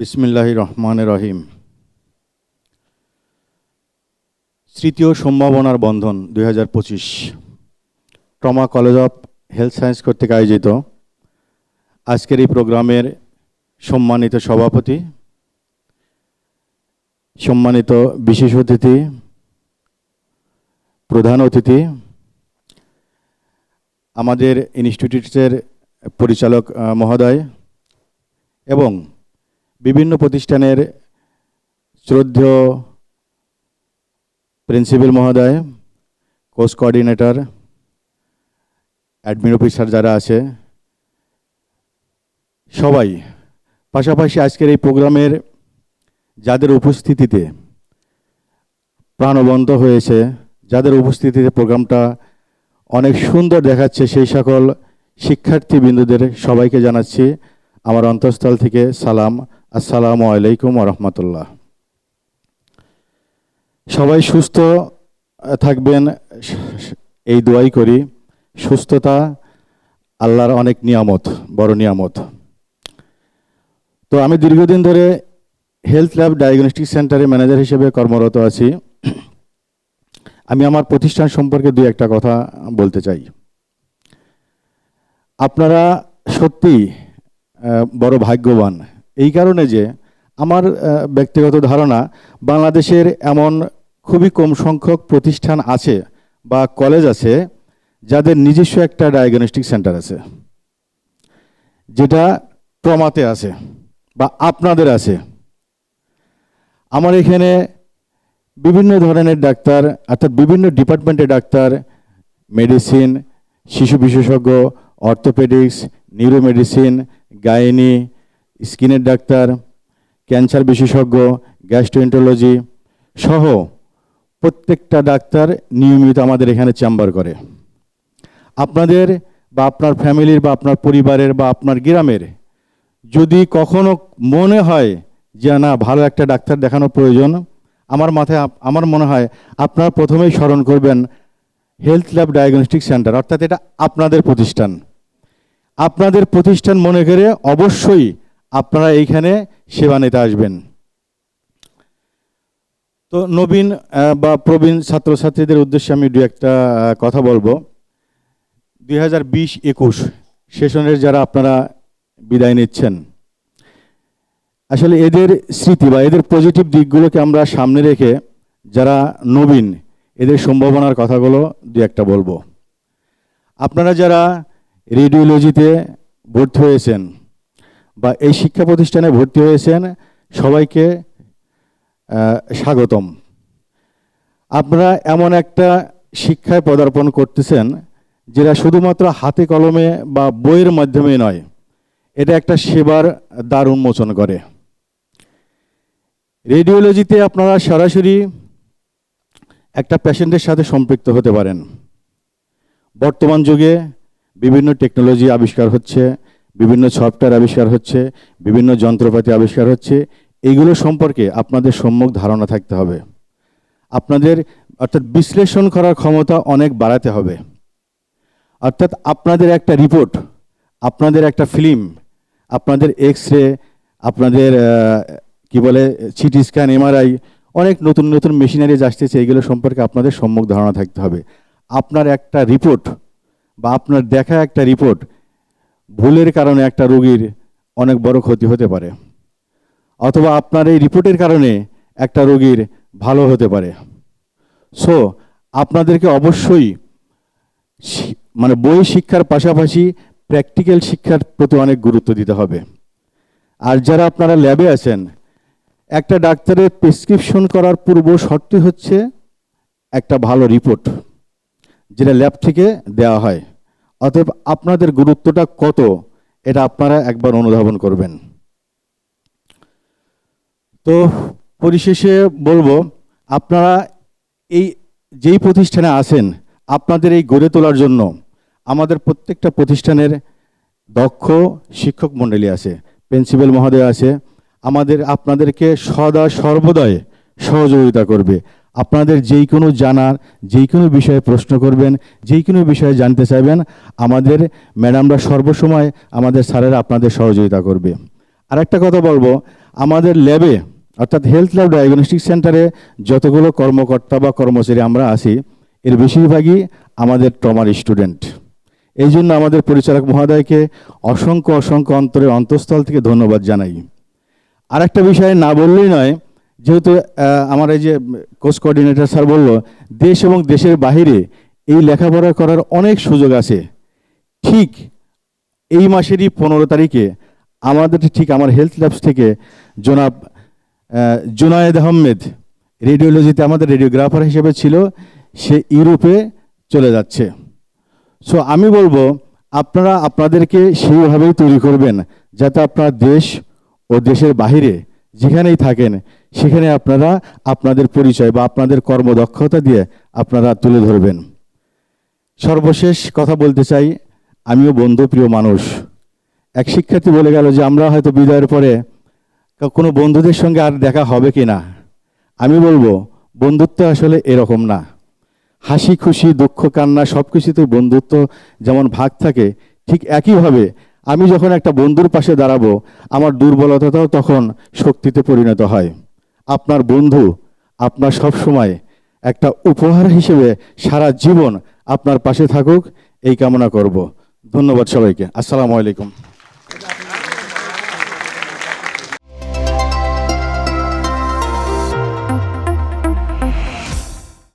বিসমিল্লাহ রহমান রহিম। তৃতীয় সম্ভাবনার বন্ধন দুই হাজার পঁচিশ। Trauma college of health science কর্তৃক আয়োজিত। আজকের এই প্রোগ্রামের সম্মানিত সভাপতি, সম্মানিত বিশেষ অতিথি, প্রধান অতিথি, আমাদের ইনস্টিটিউটের পরিচালক মহোদয় এবং বিভিন্ন প্রতিষ্ঠানের শ্রদ্ধেয় প্রিন্সিপাল মহোদয়, কোর্স কোঅর্ডিনেটর, অ্যাডমিন অফিসার যারা আছে, সবাই। পাশাপাশি আজকের এই প্রোগ্রামের যাদের উপস্থিতিতে প্রাণবন্ত হয়েছে, যাদের উপস্থিতিতে প্রোগ্রামটা অনেক সুন্দর দেখাচ্ছে, সেই সকল শিক্ষার্থী বিন্দুদের সবাইকে জানাচ্ছি। আমার অন্তঃস্থল থেকে সালাম। আসসালামু আলাইকুম রহমতুল্লাহ। সবাই সুস্থ থাকবেন, এই দোয়াই করি, সুস্থতা আল্লাহর অনেক নিয়ামত, বড় নিয়ামত। তো আমি দীর্ঘদিন ধরে হেলথ ল্যাব ডায়াগনস্টিক সেন্টারে ম্যানেজার হিসেবে কর্মরত আছি। আমি আমার প্রতিষ্ঠান সম্পর্কে দুই একটা কথা বলতে চাই। আপনারা সত্যি বড় ভাগ্যবান। এই কারণে যে আমার ব্যক্তিগত ধারণা বাংলাদেশের এমন খুবই কম সংখ্যক প্রতিষ্ঠান আছে বা কলেজ আছে যাদের নিজস্ব একটা ডায়াগনস্টিক সেন্টার আছে, যেটা ট্রমাতে আছে বা আপনাদের আছে। আমার এখানে বিভিন্ন ধরনের ডাক্তার, অর্থাৎ বিভিন্ন ডিপার্টমেন্টের ডাক্তার মেডিসিন শিশু বিশেষজ্ঞ অর্থোপেডিক্স নিউরোমেডিসিন গাইনি স্কিনের ডাক্তার, ক্যান্সার বিশেষজ্ঞ গ্যাস্ট্রোএন্টোলজি সহ প্রত্যেকটা ডাক্তার নিয়মিত আমাদের এখানে চেম্বার করে। আপনাদের বা আপনার ফ্যামিলির বা আপনার পরিবারের বা আপনার গ্রামের যদি কখনো মনে হয় যে, না, ভালো একটা ডাক্তার দেখানো প্রয়োজন, আমার মাথায় আমার মনে হয় আপনারা প্রথমেই স্মরণ করবেন হেলথ ল্যাব ডায়াগনস্টিক সেন্টার, অর্থাৎ এটা আপনাদের প্রতিষ্ঠান। আপনাদের প্রতিষ্ঠান মনে করে অবশ্যই আপনারা এইখানে সেবা নিতে আসবেন। তো নবীন বা প্রবীণ ছাত্রছাত্রীদের উদ্দেশ্যে আমি দু একটা কথা বলব। দুই হাজার বিশ একুশ সেশনের যারা আপনারা বিদায় নিচ্ছেন, আসলে এদের স্মৃতি বা এদের পজিটিভ দিকগুলোকে আমরা সামনে রেখে যারা নবীন, এদের সম্ভাবনার কথাগুলো দু একটা বলব। আপনারা যারা রেডিওলজিতে ভর্তি হয়েছেন বা এই শিক্ষা প্রতিষ্ঠানে ভর্তি হয়েছেন সবাইকে স্বাগতম। আপনারা এমন একটা শিক্ষায় পদার্পণ করতেছেন যেটা শুধুমাত্র হাতে কলমে বা বইয়ের মাধ্যমে নয়, এটা একটা সেবার দ্বার উন্মোচন করে। রেডিওলজিতে আপনারা সরাসরি একটা পেশেন্টের সাথে সম্পৃক্ত হতে পারেন। বর্তমান যুগে বিভিন্ন টেকনোলজি আবিষ্কার হচ্ছে বিভিন্ন সফটওয়্যার আবিষ্কার হচ্ছে, বিভিন্ন যন্ত্রপাতি আবিষ্কার হচ্ছে এইগুলো সম্পর্কে আপনাদের সম্মুখ ধারণা থাকতে হবে। আপনাদের অর্থাৎ বিশ্লেষণ করার ক্ষমতা অনেক বাড়াতে হবে। অর্থাৎ আপনাদের একটা রিপোর্ট, আপনাদের একটা ফিল্ম, আপনাদের এক্স রে আপনাদের কি বলে, সিটি স্ক্যান, এমআরআই, অনেক নতুন নতুন মেশিনারিজ আসতেছে, এগুলো সম্পর্কে আপনাদের সম্মুখ ধারণা থাকতে হবে। আপনার একটা রিপোর্ট বা আপনার দেখা একটা রিপোর্ট ভুলের কারণে একটা রোগীর অনেক বড় ক্ষতি হতে পারে। অথবা আপনার এই রিপোর্টের কারণে একটা রোগীর ভালো হতে পারে। সো আপনাদেরকে অবশ্যই মানে বই শিক্ষার পাশাপাশি প্র্যাকটিক্যাল শিক্ষার প্রতি অনেক গুরুত্ব দিতে হবে। আর যারা আপনারা ল্যাবে আছেন, একটা ডাক্তারের প্রেসক্রিপশন করার পূর্ব শর্ত হচ্ছে একটা ভালো রিপোর্ট, যেটা ল্যাব থেকে দেওয়া হয়। অতএব আপনাদের গুরুত্বটা কত, এটা আপনারা একবার অনুধাবন করবেন। তো পরিশেষে বলব, আপনারা এই যেই প্রতিষ্ঠানে আছেন, আপনাদের এই গড়ে তোলার জন্য আমাদের প্রত্যেকটা প্রতিষ্ঠানের দক্ষ শিক্ষক মণ্ডলী আছে, প্রিন্সিপাল মহোদয় আছে, আমাদের আপনাদেরকে সদা সর্বদাই সহযোগিতা করবে। আপনাদের যেই কোনো জানার, যেই কোনো বিষয়ে প্রশ্ন করবেন, যেই কোনো বিষয়ে জানতে চাইবেন, আমাদের ম্যাডামরা সর্বসময় আমাদের স্যারেরা আপনাদের সহযোগিতা করবে। আর একটা কথা বলব, আমাদের ল্যাবে অর্থাৎ হেলথ ল্যাব ডায়াগনস্টিক সেন্টারে যতগুলো কর্মকর্তা বা কর্মচারী আমরা আছি, এর বেশিরভাগই আমাদের ট্রমার স্টুডেন্ট। এই জন্য আমাদের পরিচালক মহোদয়কে অসংখ্য অসংখ্য অন্তরে অন্তঃস্থল থেকে ধন্যবাদ জানাই। আর একটা বিষয় না বললেই নয় যেহেতু আমার এই যে কোর্স কোঅর্ডিনেটর স্যার বলল, দেশ এবং দেশের বাইরে এই লেখাপড়া করার অনেক সুযোগ আছে। ঠিক এই মাসেরই পনেরো তারিখে আমাদের ঠিক আমার হেলথ ল্যাবস থেকে জনাব জুনায়েদ আহমেদ রেডিওলজিতে আমাদের রেডিওগ্রাফার হিসেবে ছিল, সে ইউরোপে চলে যাচ্ছে। সো আমি বলব, আপনারা আপনাদেরকে সেইভাবেই তৈরি করবেন, যাতে আপনার দেশ ও দেশের বাহিরে যেখানেই থাকেন, সেখানে আপনারা আপনাদের পরিচয় বা আপনাদের কর্মদক্ষতা দিয়ে আপনারা তুলে ধরবেন। সর্বশেষ কথা বলতে চাই, আমিও বন্ধু, প্রিয় মানুষ। এক শিক্ষার্থী বলে গেল যে, আমরা হয়তো বিদায়ের পরে কোনো বন্ধুদের সঙ্গে আর দেখা হবে কি না? আমি বলব, বন্ধুত্ব আসলে এরকম না। হাসি, খুশি, দুঃখ, কান্না সব কিছুতে বন্ধুত্ব যেমন ভাগ থাকে, ঠিক একইভাবে আমি যখন একটা বন্ধুর পাশে দাঁড়াবো, আমার দুর্বলতাটাও তখন শক্তিতে পরিণত হয়। আপনার বন্ধু আপনার সবসময় একটা উপহার হিসেবে সারা জীবন আপনার পাশে থাকুক, এই কামনা করব। ধন্যবাদ সবাইকে। আসসালামু আলাইকুম।